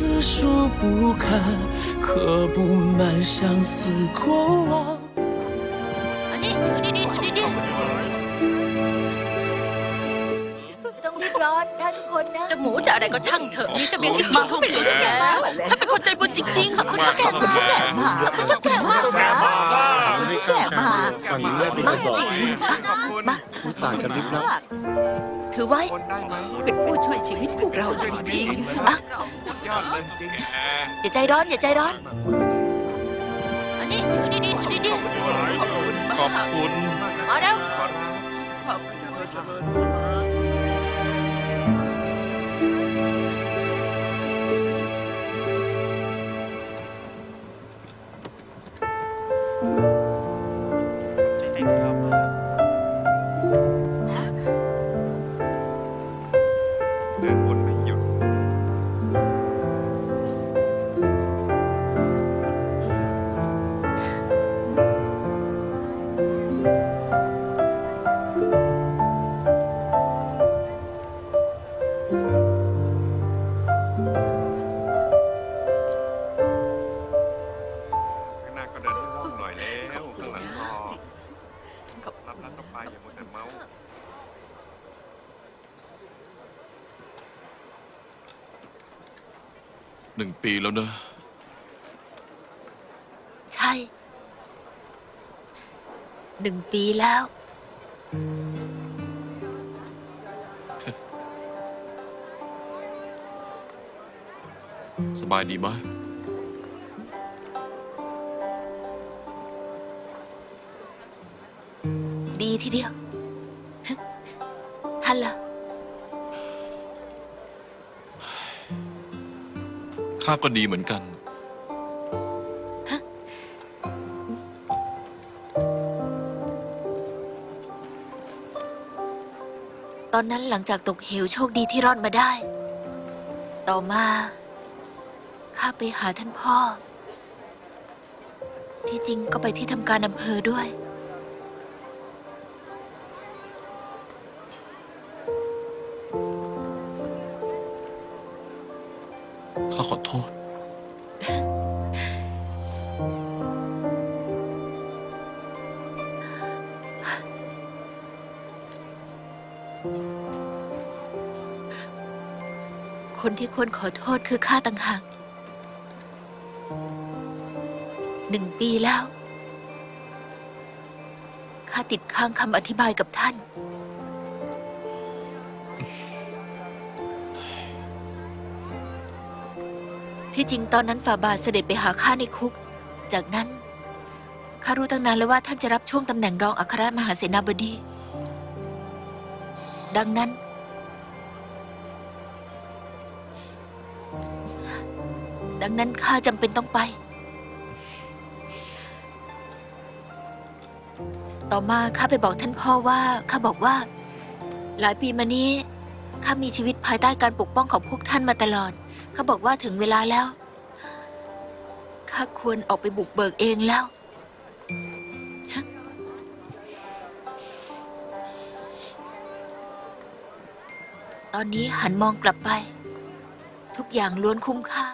字书不看，刻不满相思过往。 อันนี้ถือดีๆถือดีๆต้องรีบร้อนนะทุกคนนะ จะหมูจะอะไรก็ช่างเถอะมีเสบียงที่ มา เขาไม่รู้จะแก่ แล้วถ้าเป็นคนใจบุญจริงๆขอบคุณแก่มาแก่มาขอบคุณแก่มาแก่มาแก่มา ฝั่งนี้ไม่มีใครสอน จริง ไม่ต่างกันนิดนะ ถือไว้ เป็นผู้ช่วยชีวิตพวกเราจริงๆอ่ะ อย่าใจร้อนอย่าใจร้อนอันนี้ถือดีๆถือดีขอบคุณๆมาแล้วเดินวนไม่ ก็รับนัดต่อไปอย่ามัวแต่เมาส์ หนึ่งปีแล้วเนอะใช่ หนึ่งปีแล้ว สบายดีไหม ทีเดียวท่านล่ะข้าก็ดีเหมือนกัน ตอนนั้นหลังจากตกเหวโชคดีที่รอดมาได้ ต่อมาข้าไปหาท่านพ่อ ที่จริงก็ไปที่ทำการอำเภอด้วยาขอโทษ คนที่ควรขอโทษคือข้าต่างหาก หนึ่งปีแล้ว ข้าติดค้างคำอธิบายกับท่าน ที่จริงตอนนั้นฝ่าบาทเสด็จไปหาข้าในคุก จากนั้นข้ารู้ตั้งนานแล้วว่าท่านจะรับช่วงตำแหน่งรองอัครมหาเสนาบดี ดังนั้น ดังนั้นข้าจำเป็นต้องไป ต่อมาข้าไปบอกท่านพ่อว่าข้าบอกว่า หลายปีมานี้ข้ามีชีวิตภายใต้การปกป้องของพวกท่านมาตลอด ข้าบอกว่าถึงเวลาแล้ว ข้าควรออกไปบุกเบิกเองแล้ว ตอนนี้หันมองกลับไป ทุกอย่างล้วนคุ้มค่า